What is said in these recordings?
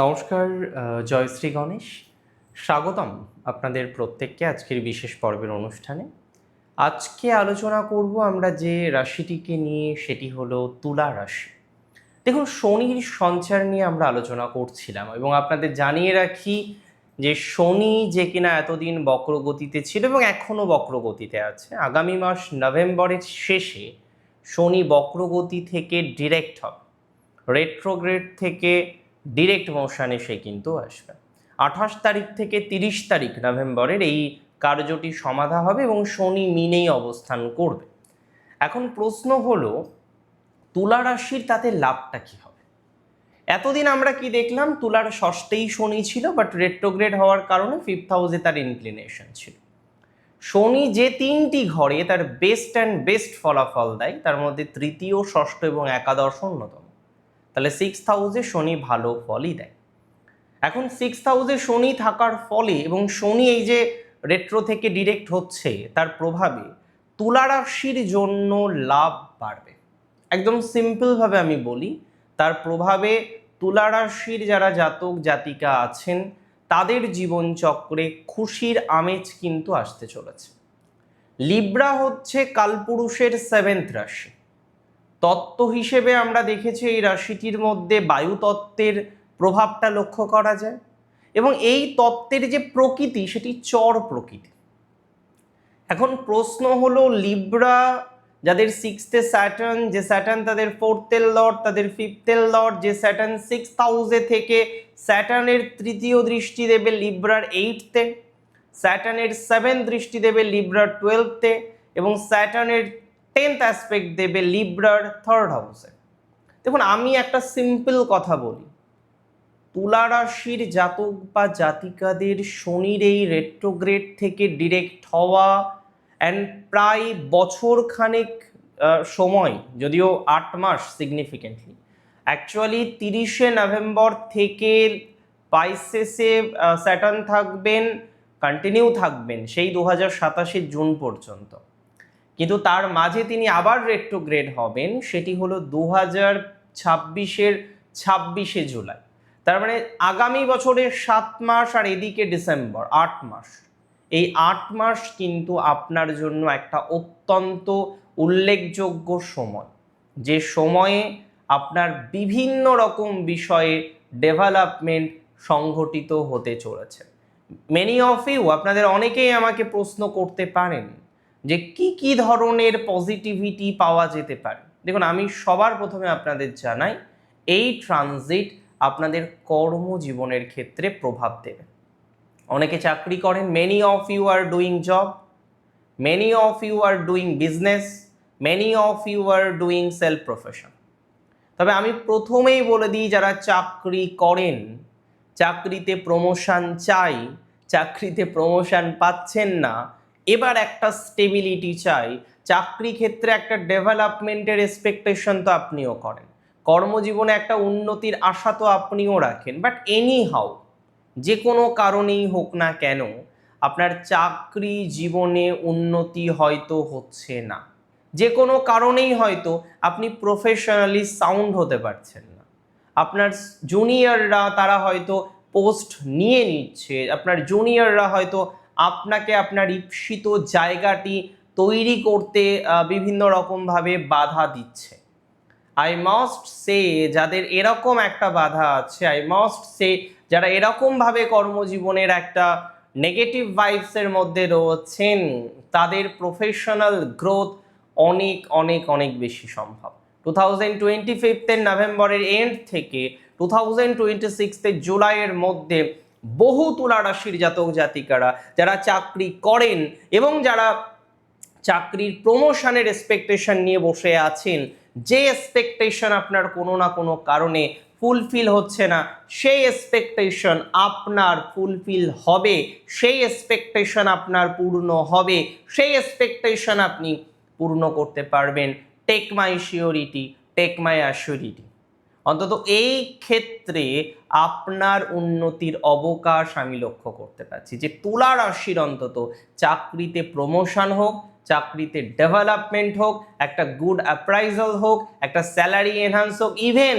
নমস্কার জয়শ্রী গণেশ। স্বাগতম আপনাদের প্রত্যেককে আজকের বিশেষ পর্বের অনুষ্ঠানে। আজকে আলোচনা করব আমরা যে রাশিটিকে নিয়ে, সেটি হলো তুলা রাশি। দেখুন, শনির সঞ্চার নিয়ে আমরা আলোচনা করছিলাম এবং আপনাদের জানিয়ে রাখি যে শনি যে কিনা এতদিন বক্রগতিতে ছিল এবং এখনও বক্রগতিতে আছে। আগামী মাস নভেম্বরের শেষে শনি বক্রগতি থেকে ডিরেক্ট হবে। রেট্রোগ্রেড থেকে ডিরেক্ট মোশনে সে কিন্তু আসবে। আঠাশ তারিখ থেকে তিরিশ তারিখ নভেম্বরের এই কার্যটি সমাধা হবে এবং শনি মিনেই অবস্থান করবে। এখন প্রশ্ন হলো, তুলা রাশির তাতে লাভটা কি হবে? এতদিন আমরা কি দেখলাম, তুলার ষষ্ঠেই শনি ছিল বাট রেট্রোগ্রেড হওয়ার কারণে ফিফথ হাউসে তার ইনক্লিনেশন ছিল। শনি যে তিনটি ঘরে তার বেস্ট অ্যান্ড বেস্ট ফলাফল দেয়, তার মধ্যে তৃতীয়, ষষ্ঠ এবং একাদশ অন্যতম। তাহলে সিক্স হাউসে শনি ভালো ফলই দেয়। এখন সিক্স হাউসে শনি থাকার ফলে এবং শনি এই যে রেট্রো থেকে ডিরেক্ট হচ্ছে, তার প্রভাবে তুলা রাশির জন্য লাভ বাড়বে। একদম সিম্পলভাবে আমি বলি, তার প্রভাবে তুলা রাশির যারা জাতক জাতিকা আছেন, তাদের জীবনচক্রে খুশির আমেজ কিন্তু আসতে চলেছে। লিব্রা হচ্ছে কালপুরুষের সেভেন্থ রাশি। তত্ত্ব হিসেবে আমরা দেখেছি এই রাশিটির মধ্যে বায়ু তত্ত্বের প্রভাবটা লক্ষ্য করা যায় এবং এই তত্ত্বের যে প্রকৃতি সেটি চর প্রকৃতি। এখন প্রশ্ন হলো লিব্রা, যাদের সিক্সথে স্যাটার্ন যে স্যাটার্ন তাদের ফোর্থের লর্ড তাদের ফিফথের লর্ড যে স্যাটার্ন সিক্স হাউসে থেকে স্যাটার্নের তৃতীয় দৃষ্টি দেবে লিব্রার এইটতে স্যাটার্নের সেভেন দৃষ্টি দেবে লিব্রার টুয়েলভতে এবং স্যাটার্নের টেন্থ অ্যাসপেক্ট দেবে লিব্রার থার্ড হাউসে দেখুন, আমি একটা সিম্পল কথা বলি। তুলা রাশির জাতক বা জাতিকাদের শনির এই রেট্রোগ্রেড থেকে ডিরেক্ট হওয়া অ্যান্ড প্রায় বছর খানেক সময়, যদিও আট মাস সিগনিফিকেন্টলি অ্যাকচুয়ালি তিরিশে নভেম্বর থেকে পাইসেসে স্যাটার্ন থাকবেন কন্টিনিউ থাকবেন, সেই দু হাজার সাতাশে জুন পর্যন্ত। কিন্তু তার মাঝে তিনি আবার রেট্রোগ্রেড হবেন, সেটি হলো দু হাজার ছাব্বিশের ছাব্বিশে জুলাই। তার মানে আগামী বছরের সাত মাস আর এদিকে ডিসেম্বর, আট মাস। এই আট মাস কিন্তু আপনার জন্য একটা অত্যন্ত উল্লেখযোগ্য সময়। যে সময়ে আপনার বিভিন্ন রকম বিষয়ে ডেভেলপমেন্ট সংঘটিত হতে চলেছে। মেনি অফ ইউ আপনাদের অনেকেই আমাকে প্রশ্ন করতে পারেন যে কি কি ধরনের পজিটিভিটি পাওয়া যেতে পারে? দেখুন, আমি সবার প্রথমে আপনাদের জানাই, এই ট্রানজিট আপনাদের কর্মজীবনের ক্ষেত্রে প্রভাব দেবে। অনেকে চাকরি করেন many of you are doing job many of you are doing business many of you are doing self profession তবে আমি প্রথমেই বলে দিই, যারা চাকরি করেন, চাকরিতে প্রমোশন চাই, চাকরিতে প্রমোশন পাচ্ছেন না এবার একটা স্টেবিলিটি চাই। চাকরি ক্ষেত্রে একটা ডেভেলপমেন্টের এক্সপেকটেশন তো আপনিও করেন। কর্মজীবনে একটা উন্নতির আশা তো আপনিও রাখেন। বাট এনি হাউ যে কোনো কারণেই হোক না কেন, আপনার চাকরি জীবনে উন্নতি হয়তো হচ্ছে না। যে কোনো কারণেই হয়তো আপনি প্রফেশনালি সাউন্ড হতে পারছেন না। আপনার জুনিয়ররা তারা হয়তো পোস্ট নিয়ে নিচ্ছে। আপনার জুনিয়ররা হয়তো আপনাকে আপনার ঈপ্সিত জায়গাটি তৈরি করতে বিভিন্ন রকমভাবে বাধা দিচ্ছে। আই মাস্ট সে যাদের এরকম একটা বাধা আছে আই মাস্ট সে যারা এরকমভাবে কর্মজীবনের একটা নেগেটিভ ভাইবসের মধ্যে রয়েছেন, তাদের প্রফেশনাল গ্রোথ অনেক অনেক অনেক বেশি সম্ভব। টু থাউজেন্ড টোয়েন্টি ফিফথের নভেম্বরের এন্ড থেকে টু থাউজেন্ড টোয়েন্টি সিক্সথের জুলাইয়ের মধ্যে বহু তুলা রাশির জাতক জাতিকারা যারা চাকরি করেন এবং যারা চাকরির প্রমোশনের এক্সপেকটেশন নিয়ে বসে আছেন, যে এক্সপেকটেশন আপনার কোনো না কোনো কারণে ফুলফিল হচ্ছে না, সেই এক্সপেকটেশন আপনার ফুলফিল হবে, সেই এক্সপেকটেশন আপনার পূর্ণ হবে, সেই এক্সপেকটেশন আপনি পূর্ণ করতে পারবেন। Take my surety take my assurity অন্তত এই ক্ষেত্রে আপনার উন্নতির অবকাশ আমি লক্ষ্য করতে পারছি যে তুলা রাশির অন্তত চাকরিতে প্রমোশন হোক, চাকরিতে ডেভেলপমেন্ট হোক, একটা গুড অ্যাপ্রাইজাল হোক, একটা স্যালারি এনহান্স হোক ইভেন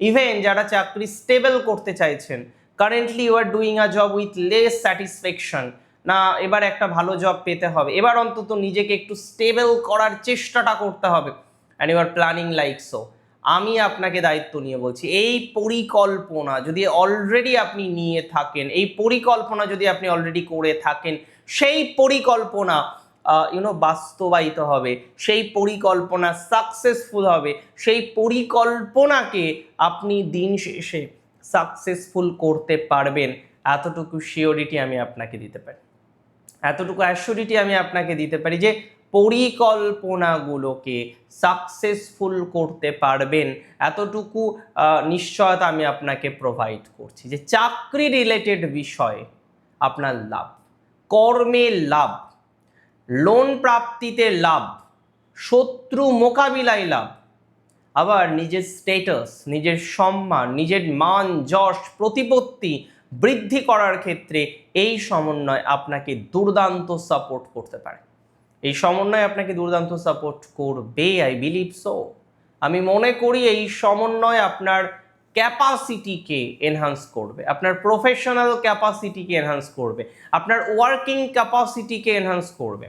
ইভেন যারা চাকরি স্টেবল করতে চাইছেন currently you are doing a job with less satisfaction না, এবার একটা ভালো জব পেতে হবে। এবার অন্তত নিজেকে একটু স্টেবল করার চেষ্টাটা করতে হবে। And you are planning like so আমি আপনাকে দায়িত্ব নিয়ে বলছি, এই পরিকল্পনা যদি অলরেডি আপনি নিয়ে থাকেন, এই পরিকল্পনা যদি আপনি অলরেডি করে থাকেন, সেই পরিকল্পনা ইউনো বাস্তবায়িত হবে, সেই পরিকল্পনা সাকসেসফুল হবে, সেই পরিকল্পনাকে আপনি দিন শেষে সাকসেসফুল করতে পারবেন, এতটুকু শিওরিটি আমি আপনাকে দিতে পারি। এতটুকু অ্যাসিওরিটি আমি আপনাকে দিতে পারি যে পরিকল্পনাগুলোকে সাকসেসফুল করতে পারবেন। এতটুকু নিশ্চয়তা আমি আপনাকে প্রোভাইড করছি যে চাকরি রিলেটেড বিষয়ে আপনার লাভ, কর্মে লাভ লোন প্রাপ্তিতে লাভ, শত্রু মোকাবিলায় লাভ, আবার নিজের স্টেটাস নিজের সম্মান, নিজের মান, যশ, প্রতিপত্তি বৃদ্ধি করার ক্ষেত্রে এই সমন্বয় আপনাকে দুর্দান্ত সাপোর্ট করতে পারে। এই সমন্বয় আপনাকে দুর্দান্ত সাপোর্ট করবে আই বিলিভ সো আমি মনে করি এই সমন্বয় আপনার ক্যাপাসিটিকে এনহান্স করবে, আপনার প্রফেশনাল ক্যাপাসিটিকে এনহান্স করবে, আপনার ওয়ার্কিং ক্যাপাসিটিকে এনহান্স করবে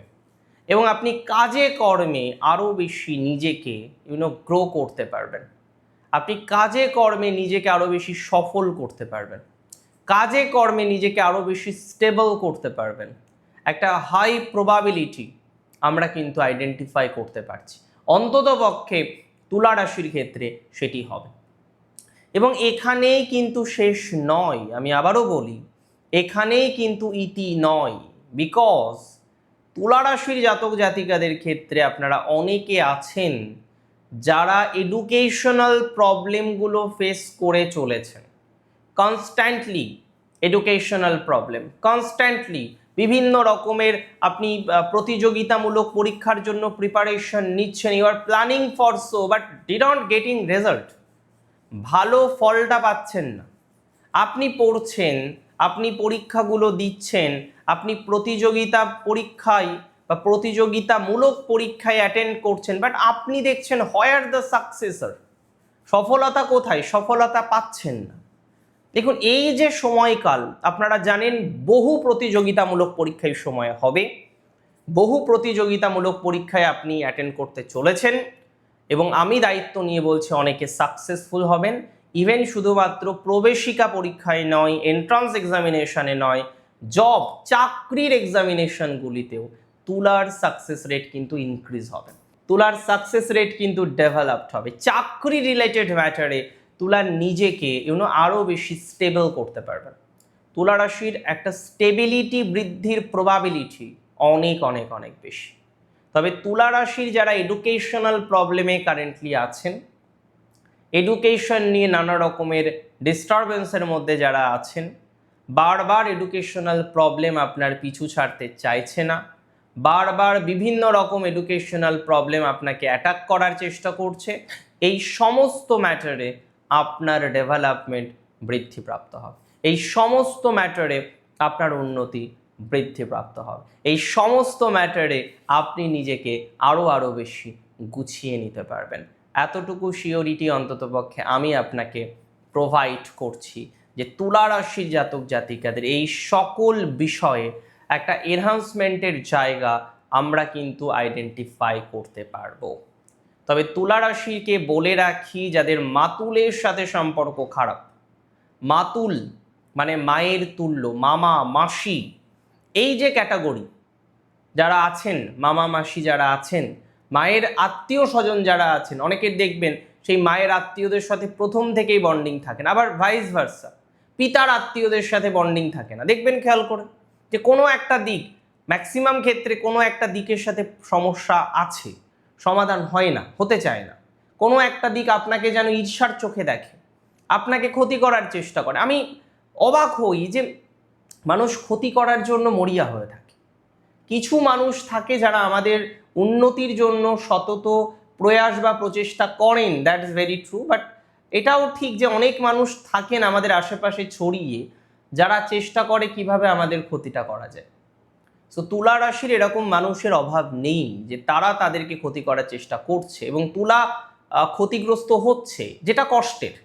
এবং আপনি কাজে কর্মে আরও বেশি নিজেকে ইউনো গ্রো করতে পারবেন। আপনি কাজে কর্মে নিজেকে আরও বেশি সফল করতে পারবেন। কাজে কর্মে নিজেকে আরও বেশি স্টেবল করতে পারবেন। একটা হাই প্রবাবিলিটি আমরা কিন্তু আইডেন্টিফাই করতে পারছি। অন্তত পক্ষে তুলা রাশির ক্ষেত্রে সেটি হবে। এবং এখানেই কিন্তু শেষ নয়, আমি আবারও বলি, এখানেই কিন্তু ইতি নয় বিকজ তুলা রাশির জাতক জাতিকাদের ক্ষেত্রে আপনারা অনেকে আছেন যারা এডুকেশনাল প্রবলেমগুলো ফেস করে চলেছেন। কনস্ট্যান্টলি এডুকেশনাল প্রবলেম কনস্ট্যান্টলি বিভিন্ন রকমের আপনি প্রতিযোগিতামূলক পরীক্ষার জন্য প্রিপারেশন নিচ্ছেন you are planning for so but didn't getting result ভালো ফলটা পাচ্ছেন না। আপনি পড়ছেন, আপনি পরীক্ষাগুলো দিচ্ছেন, আপনি প্রতিযোগিতা পরীক্ষায় বা প্রতিযোগিতামূলক পরীক্ষায় অ্যাটেন্ড করছেন বাট আপনি দেখছেন হোয়ার দ্য সাকসেসর সফলতা কোথায়? সফলতা পাচ্ছেন না। দেখুন, এই যে সময়কাল, আপনারা জানেন বহু প্রতিযোগিতামূলক পরীক্ষায় সময় হবে। বহু প্রতিযোগিতামূলক পরীক্ষায় আপনি অ্যাটেন্ড করতে চলেছেন এবং আমি দায়িত্ব নিয়ে বলছি অনেকে সাকসেসফুল হবেন। ইভেন শুধুমাত্র প্রবেশিকা পরীক্ষায় নয় এন্ট্রান্স এক্সামিনেশানে নয় জব চাকরির এক্সামিনেশনগুলিতেও তুলার সাকসেস রেট কিন্তু ইনক্রিজ হবে। তুলার সাকসেস রেট কিন্তু ডেভেলপড হবে। চাকরি রিলেটেড ম্যাটারে তুলার নিজেকে ইউনো আরও বেশি স্টেবল করতে পারবেন তুলা রাশির একটা স্টেবিলিটি বৃদ্ধির প্রবাবিলিটি অনেক অনেক অনেক বেশি। তবে তুলা রাশির যারা এডুকেশনাল প্রবলেমে কারেন্টলি আছেন এডুকেশন নিয়ে নানা রকমের ডিস্টারবেন্সের মধ্যে যারা আছেন, বারবার এডুকেশনাল প্রবলেম আপনার পিছু ছাড়তে চাইছে না, বারবার বিভিন্ন রকম এডুকেশনাল প্রবলেম আপনাকে অ্যাটাক করার চেষ্টা করছে, এই সমস্ত ম্যাটারে আপনার ডেভেলপমেন্ট বৃদ্ধিপ্রাপ্ত হবে। এই সমস্ত ম্যাটারে আপনার উন্নতি বৃদ্ধিপ্রাপ্ত হবে। এই সমস্ত ম্যাটারে আপনি নিজেকে আরও আরও বেশি গুছিয়ে নিতে পারবেন। এতটুকু শিওরিটি অন্ততপক্ষে আমি আপনাকে প্রোভাইড করছি যে তুলা রাশির জাতক জাতিকাদের এই সকল বিষয়ে একটা এনহান্সমেন্টের জায়গা আমরা কিন্তু আইডেন্টিফাই করতে পারব। তবে তুলা রাশিকে বলে রাখি যাদের মাতুলের সাথে সম্পর্ক খারাপ। মাতুল মানে মায়ের তুল্য, মামা, মাসি, এই যে ক্যাটাগরি যারা আছেন, মামা, মাসি যারা আছেন, মায়ের আত্মীয় স্বজন যারা আছেন অনেকের দেখবেন সেই মায়ের আত্মীয়দের সাথে প্রথম থেকেই বন্ডিং থাকে না আবার ভাইস ভার্সা পিতার আত্মীয়দের সাথে বন্ডিং থাকে না। দেখবেন খেয়াল করে যে কোনো একটা দিক ম্যাক্সিমাম ক্ষেত্রে কোনো একটা দিকের সাথে সমস্যা আছে। সমাধান হয় না, হতে চায় না। কোনো একটা দিক আপনাকে যেন ঈর্ষার চোখে দেখে, আপনাকে ক্ষতি করার চেষ্টা করে। আমি অবাক হই যে মানুষ ক্ষতি করার জন্য মরিয়া হয়ে থাকে। কিছু মানুষ থাকে যারা আমাদের উন্নতির জন্য সতত প্রয়াস বা প্রচেষ্টা করেন that is very true but এটাও ঠিক যে অনেক মানুষ থাকেন আমাদের আশেপাশে ছড়িয়ে, যারা চেষ্টা করে কীভাবে আমাদের ক্ষতিটা করা যায়। সো তুলা রাশির এরকম মানুষের অভাব নেই যে তারা তাদেরকে ক্ষতি করার চেষ্টা করছে এবং তুলা ক্ষতিগ্রস্ত হচ্ছে যেটা কষ্টের।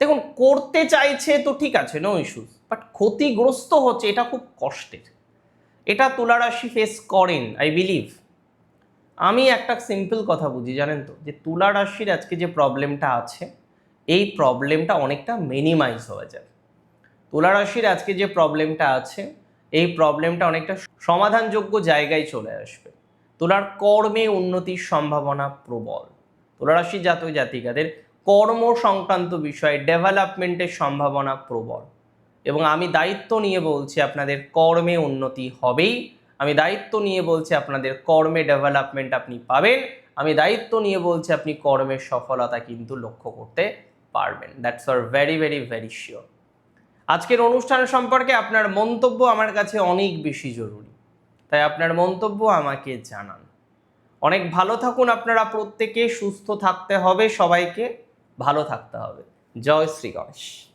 দেখুন, করতে চাইছে তো ঠিক আছে নো ইস্যুস বাট ক্ষতিগ্রস্ত হচ্ছে এটা খুব কষ্টের। এটা তুলা রাশি ফেস করেন আই বিলিভ আমি একটা সিম্পল কথা বুঝি, জানেন তো, যে তুলা রাশির আজকে যে প্রবলেমটা আছে, এই প্রবলেমটা অনেকটা মিনিমাইজ হয়ে যাবে তুলা রাশির আজকে যে প্রবলেমটা আছে এই প্রবলেমটা অনেকটা সমাধানযোগ্য জায়গায় চলে আসবে। তোলার কর্মে উন্নতির সম্ভাবনা প্রবল। তুলা রাশির জাতক জাতিকাদের কর্ম সংক্রান্ত বিষয়ে ডেভেলপমেন্টের সম্ভাবনা প্রবল। এবং আমি দায়িত্ব নিয়ে বলছি আপনাদের কর্মে উন্নতি হবেই। আমি দায়িত্ব নিয়ে বলছি আপনাদের কর্মে ডেভেলপমেন্ট আপনি পাবেন। আমি দায়িত্ব নিয়ে বলছি আপনি কর্মের সফলতা কিন্তু লক্ষ্য করতে পারবেন। That's are very very very sure আজকের অনুষ্ঠান সম্পর্কে আপনার মন্তব্য আমার কাছে অনেক বেশি জরুরি। তাই আপনার মন্তব্য আমাকে জানান। অনেক ভালো থাকুন আপনারা প্রত্যেকে, সুস্থ থাকতে হবে সবাইকে, ভালো থাকতে হবে। জয় শ্রী গণেশ।